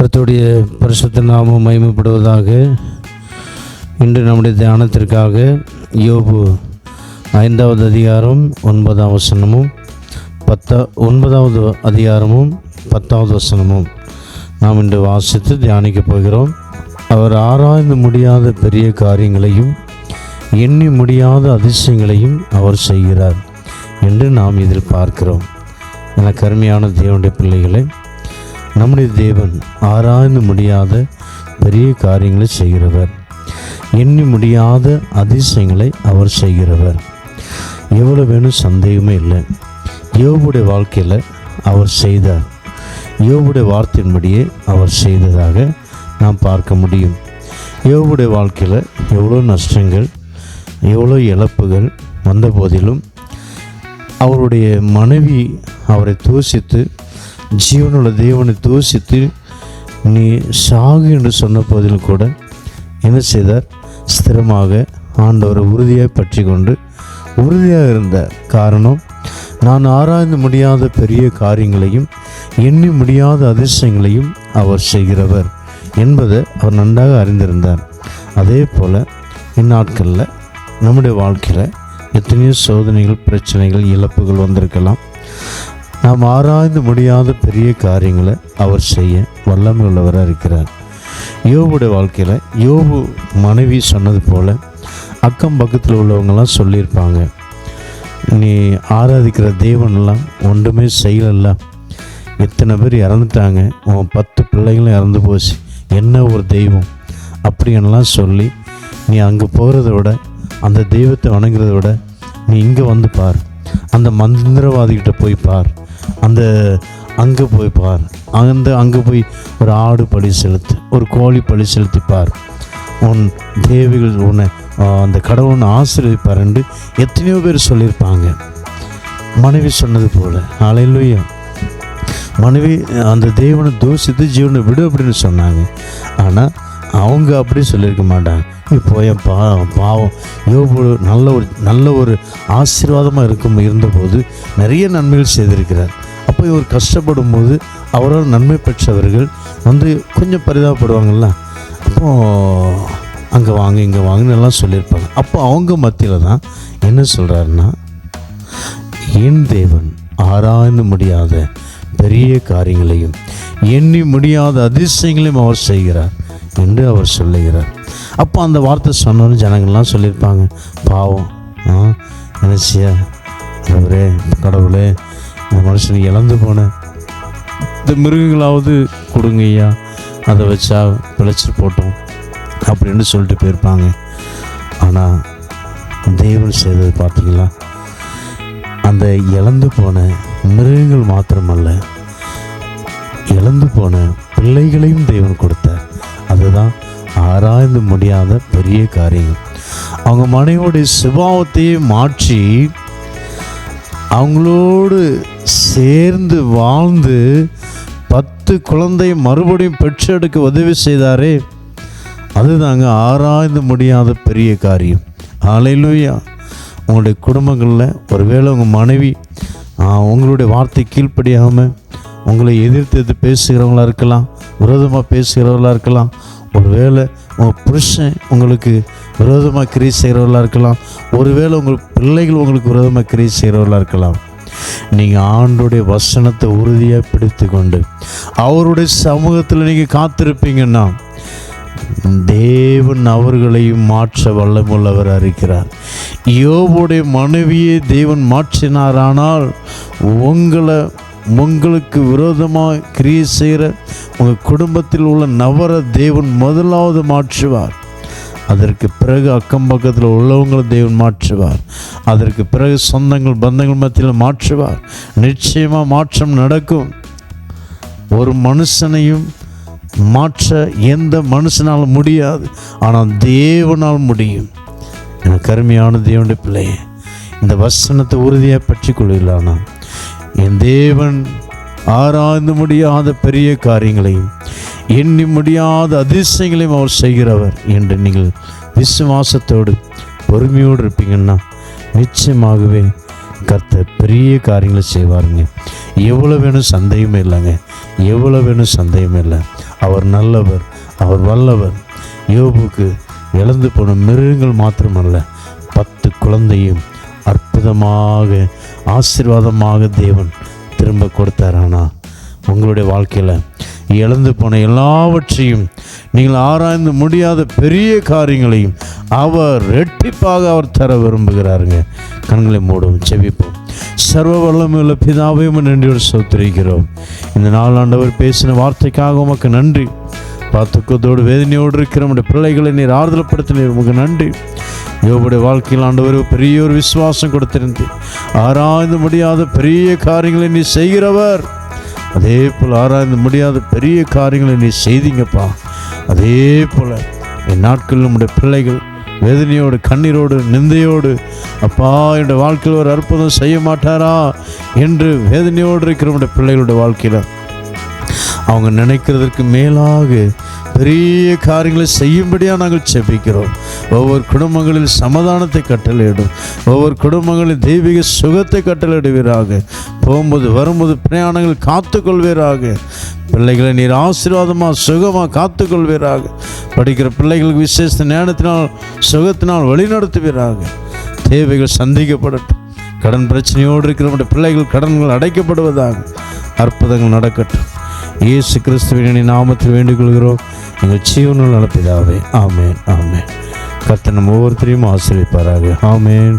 கருத்துடைய பரிசுத்த நாமம் மயமப்படுவதாக இன்று நம்முடைய தியானத்திற்காக யோபு ஐந்தாவது அதிகாரம் ஒன்பதாம் வசனமும் பத்தா ஒன்பதாவது அதிகாரமும் பத்தாவது வசனமும் நாம் இன்று வாசித்து தியானிக்கப் போகிறோம். அவர் ஆராய்ந்து முடியாத பெரிய காரியங்களையும் எண்ணி முடியாத அதிசயங்களையும் அவர் செய்கிறார் என்று நாம் இதில் பார்க்கிறோம். என கருமையான தேவனுடைய பிள்ளைகளை நம்முடைய தேவன் ஆராய்ந்து முடியாத பெரிய காரியங்களை செய்கிறவர். எண்ணி முடியாத அதிசயங்களை அவர் செய்கிறவர். எவ்வளோ வேணும் சந்தேகமே இல்லை. யோபுடைய வாழ்க்கையில் அவர் செய்தார். யோபுடைய வார்த்தையின்படியே அவர் செய்ததாக நாம் பார்க்க முடியும். யோபுடைய வாழ்க்கையில் எவ்வளோ நஷ்டங்கள் எவ்வளோ இழப்புகள் வந்த போதிலும் அவருடைய மனைவி அவரை தூசித்து ஜீவனுள்ள தேவனை தூசித்து நீ சாகு என்று சொன்ன போதிலும் கூட என்ன செய்தார்? ஸ்திரமாக ஆண்டவரை உறுதியாக பற்றி கொண்டு உறுதியாக இருந்த காரணம் நான் ஆராய்ந்து முடியாத பெரிய காரியங்களையும் எண்ணி முடியாத அதிர்ஷ்டங்களையும் அவர் செய்கிறவர் என்பதை அவர் நன்றாக அறிந்திருந்தார். அதே போல் இந்நாட்களில் நம்முடைய வாழ்க்கையில் எத்தனையோ சோதனைகள் பிரச்சனைகள் இழப்புகள் வந்திருக்கலாம். நாம் ஆராய்ந்து முடியாத பெரிய காரியங்களை அவர் செய்ய வல்லமை உள்ளவராக இருக்கிறார். யோபுடைய வாழ்க்கையில் யோபு மனைவி சொன்னது போல் அக்கம் பக்கத்தில் உள்ளவங்கெல்லாம் சொல்லியிருப்பாங்க நீ ஆராதிக்கிற தேவனெல்லாம் ஒன்றுமே செய்யலல்ல. எத்தனை பேர் இறந்துட்டாங்க உன் பத்து பிள்ளைகளும் இறந்து போச்சு என்ன ஒரு தெய்வம்? அப்படின்லாம் சொல்லி நீ அங்கே போகிறத விட அந்த தெய்வத்தை வணங்குறத விட நீ இங்கே வந்து பார். அந்த மந்திரவாதிகிட்ட போய் பார். அந்த அங்கே போய் பார். அந்த அங்கே போய் ஒரு ஆடு பழி செலுத்து ஒரு கோழி பழி செலுத்தி பார். உன் தேவிகள் உன்னை அந்த கடவுளை ஆசீர்விப்பார் என்று எத்தனையோ பேர் சொல்லியிருப்பாங்க. மனைவி சொன்னது போல் அலையிலுயா மனைவி அந்த தேவனை தூசித்து ஜீவனை விடு அப்படின்னு சொன்னாங்க. ஆனால் அவங்க அப்படி சொல்லியிருக்க மாட்டாங்க. இப்போ என் பா பாவம் யோபு நல்ல ஒரு நல்ல ஒரு ஆசீர்வாதமாக இருக்கும் இருந்தபோது நிறைய நன்மைகள் செய்திருக்கிறார். அப்போ இவர் கஷ்டப்படும் போது அவரால் நன்மை பெற்றவர்கள் வந்து கொஞ்சம் பரிதாபப்படுவாங்கள்ல அப்போது அங்கே வாங்க இங்கே வாங்கன்னு எல்லாம் சொல்லியிருப்பாங்க. அப்போ அவங்க மத்தியில் தான் என்ன சொல்கிறாருன்னா என் தேவன் ஆராய்ந்து முடியாத பெரிய காரியங்களையும் எண்ணி முடியாத அதிசயங்களையும் அவர் செய்கிறார் என்று அவர் சொல்லுகிறார். அப்போ அந்த வார்த்தை சொன்னோன்னு ஜனங்கள்லாம் சொல்லியிருப்பாங்க. பாவம் ஆ நினச்சியா கடவுளே கடவுளே இந்த மனுஷன் இழந்து போன இந்த மிருகங்களாவது கொடுங்க ஐயா அதை வச்சா பிழைச்சிட்டு போட்டோம் அப்படின்னு சொல்லிட்டு போயிருப்பாங்க. ஆனால் தேவன் செய்தது பார்த்தீங்களா? அந்த இழந்து போன மிருகங்கள் மாத்திரமல்ல இழந்து போன பிள்ளைகளையும் தெய்வன் கொடுத்தார் அதுதான் ஆராய்ந்து முடியாத பெரிய காரியம். அவங்க மனைவியுடைய சுபாவத்தையே மாற்றி அவங்களோடு சேர்ந்து வாழ்ந்து பத்து குழந்தை மறுபடியும் பெற்றெடுக்க உதவி செய்தாரே. அதுதாங்க ஆராய்ந்து முடியாத பெரிய காரியம். ஆலையிலூயா உங்களுடைய குடும்பங்களில் ஒருவேளை உங்கள் மனைவி உங்களுடைய வார்த்தை கீழ்ப்படியாமல் உங்களை எதிர்த்து எதிர்த்து பேசுகிறவங்களா இருக்கலாம் விரோதமாக பேசுகிறவர்களாக இருக்கலாம் ஒருவேளை உங்கள் புருஷன் உங்களுக்கு விரோதமாக கிரியை செய்கிறவர்களாக இருக்கலாம் ஒருவேளை உங்கள் பிள்ளைகள் உங்களுக்கு விரோதமாக கிரியை செய்கிறவர்களாக இருக்கலாம். நீங்கள் ஆண்டுடைய வசனத்தை உறுதியாக பிடித்து கொண்டு அவருடைய சமூகத்தில் நீங்கள் காத்திருப்பீங்கன்னா தேவன் அவர்களையும் மாற்ற வல்லமுள்ளவர் இருக்கிறார். யோபுடைய மனைவியை தேவன் மாற்றினாரானால் உங்களை உங்களுக்கு விரோதமாக கிரியை செய்கிற உங்கள் குடும்பத்தில் உள்ள நபரை தேவன் முதலாவது மாற்றுவார். அதற்கு பிறகு அக்கம் பக்கத்தில் உள்ளவங்களை தேவன் மாற்றுவார். அதற்கு பிறகு சொந்தங்கள் பந்தங்கள் மத்தியில் மாற்றுவார். நிச்சயமாக மாற்றம் நடக்கும். ஒரு மனுஷனையும் மாற்ற எந்த மனுஷனால் முடியாது. ஆனால் தேவனால் முடியும். எனக்கு கருமையான தேவனுடைய பிள்ளையே இந்த வசனத்தை உறுதியாக பற்றி கொள்கிறானா என் தேவன் ஆராய்ந்து முடியாத பெரிய காரியங்களையும் எண்ணி முடியாத அதிசயங்களையும் அவர் செய்கிறவர் என்று நீங்கள் விசுவாசத்தோடு பொறுமையோடு இருப்பீங்கன்னா நிச்சயமாகவே கர்த்தர் பெரிய காரியங்களை செய்வாருங்க. எவ்வளோ வேணும் சந்தேகமே இல்லைங்க. எவ்வளோ வேணும் சந்தேகமே இல்லை. அவர் நல்லவர் அவர் வல்லவர். யோபுக்கு இழந்து போன மிருகங்கள் மாத்திரமல்ல பத்து குழந்தையும் அற்புதமாக ஆசீர்வாதமாக தேவன் திரும்ப கொடுத்தாரானா உங்களுடைய வாழ்க்கையில் இழந்து போன எல்லாவற்றையும் நீங்கள் ஆராய்ந்து முடியாத பெரிய காரியங்களையும் அவர் ரெட்டிப்பாக அவர் தர விரும்புகிறாருங்க. கண்களை மூடும் செவிப்போம் சர்வ வல்லமையுள்ள பிதாவையும் நன்றியோடு சோத்திரிக்கிறோம். இந்த நாளாண்டவர் பேசின வார்த்தைக்காக உமக்கு நன்றி. பாத்துக்கத்தோடு வேதனையோடு இருக்கிற நம்முடைய பிள்ளைகளை நீர் ஆறுதல்படுத்தினீர் உமக்கு நன்றி. யோபுடைய வாழ்க்கையில் ஆண்டவர் பெரிய ஒரு விசுவாசம் கொடுத்திருந்து ஆராய்ந்து முடியாத பெரிய காரியங்களை நீ செய்கிறவர். அதே போல் ஆராய்ந்து முடியாத பெரிய காரியங்களை நீ செய்தீங்கப்பா. அதே போல் என் நாட்களில் நம்முடைய பிள்ளைகள் வேதனையோடு கண்ணீரோடு நிந்தையோடு அப்பா என்னுடைய வாழ்க்கையில் ஒரு அற்புதம் செய்ய மாட்டாரா என்று வேதனையோடு இருக்கிற நம்முடைய பிள்ளைகளுடைய வாழ்க்கையில் அவங்க நினைக்கிறதற்கு மேலாக பெரிய காரியங்களை செய்யும்படியாக நாங்கள் செபிக்கிறோம் ஒவ்வொரு குடும்பங்களில் சமாதானத்தை கட்டளையிடும். ஒவ்வொரு குடும்பங்களில் தெய்வீக சுகத்தை கட்டளையிடுவீராக. போகும்போது வரும்போது பிரயாணங்கள் காத்துக்கொள்வீராக. பிள்ளைகளை நீர் ஆசீர்வாதமாக சுகமாக காத்துக்கொள்வீராக. படிக்கிற பிள்ளைகளுக்கு விசேஷ ஞானத்தினால் சுகத்தினால் வழிநடத்துவீராக தேவைகள் சந்திக்கப்படட்டும். கடன் பிரச்சனையோடு இருக்கிற நம்முடைய பிள்ளைகள் கடன்கள் அடைக்கப்படுவதாக அற்புதங்கள் நடக்கட்டும். இயேசு கிறிஸ்துவின் நாமத்தில் வேண்டிக் கொள்கிறோம் எங்கள் ஜீவனில் நடப்பிதாவே. ஆமேன் ஆமேன். கர்த்தன் ஒவ்வொருத்தரையும் ஆசிரியப்பாராக ஆமேன்.